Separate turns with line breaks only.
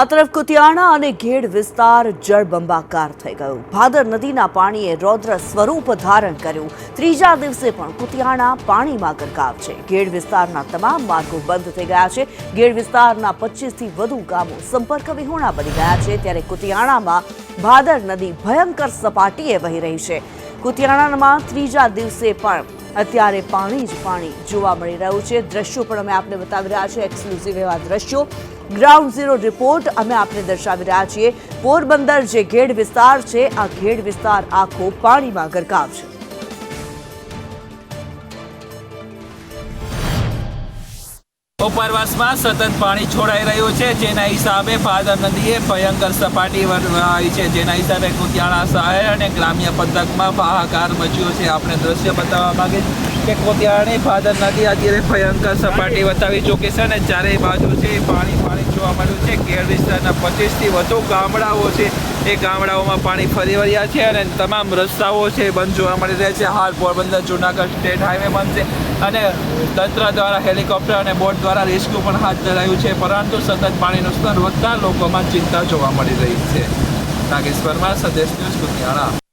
આ તરફ કુતિયાણા અને ઘેડ વિસ્તાર જળબંબાકાર થઈ ગયો. ભાદર નદીના પાણીએ રૌદ્ર સ્વરૂપ ધારણ કર્યું. ત્રીજા દિવસે પણ કુતિયાણા પાણીમાં ગરકાવ છે. ઘેડ વિસ્તારના તમામ માર્ગો બંધ થઈ ગયા છે. ઘેડ વિસ્તારના પચીસથી વધુ ગામો સંપર્ક વિહોણા બની ગયા છે. ત્યારે કુતિયાણામાં ભાદર નદી ભયંકર સપાટીએ વહી રહી છે. કુતિયાણામાં ત્રીજા દિવસે પણ અત્યારે પાણી જ પાણી જોવા મળી રહ્યું છે. દ્રશ્યો પણ અમે આપને બતાવી રહ્યા છીએ. એક્સક્લુઝિવ એવા દ્રશ્યો. ગ્રાઉન્ડ ઝીરો રિપોર્ટ અમે આપને દર્શાવી રહ્યા છીએ. પોરબંદર જે ઘેડ વિસ્તાર છે, આ ઘેડ વિસ્તાર આખો પાણીમાં ગરકાવ છે.
ઉપરવાસમાં સતત પાણી છોડાઈ રહ્યું છે, જેના હિસાબે ભાદર નદીએ ભયંકર સપાટી આવી છે. જેના હિસાબે કુતિયાણા શહેર અને ગ્રામ્ય પંથકમાં હાહાકાર મચ્યો છે. આપણે દ્રશ્ય બતાવવા માંગે કે કોતિયાળની ભાદર નદી અત્યારે ભયંકર સપાટી બતાવી ચૂકી છે અને ચારેય બાજુ છે પાણી પાણી જોવા મળ્યું છે. કેળ વિસ્તારના પચીસથી વધુ ગામડાઓ છે. એ ગામડાઓમાં પાણી ફરી વળ્યા છે અને તમામ રસ્તાઓ છે બંધ જોવા મળી રહ્યા છે. હાલ પોરબંદર, જુનાગઢ સ્ટેટ હાઈવે બંધ છે અને તંત્ર દ્વારા હેલિકોપ્ટર અને બોટ દ્વારા રેસ્ક્યુ પણ હાથ ધરાયું છે. પરંતુ સતત પાણીનું સ્તર વધતા લોકોમાં ચિંતા જોવા મળી રહી છે. નાગેશ પરમાર સદેશ ન્યૂઝ, કુતિયાણા.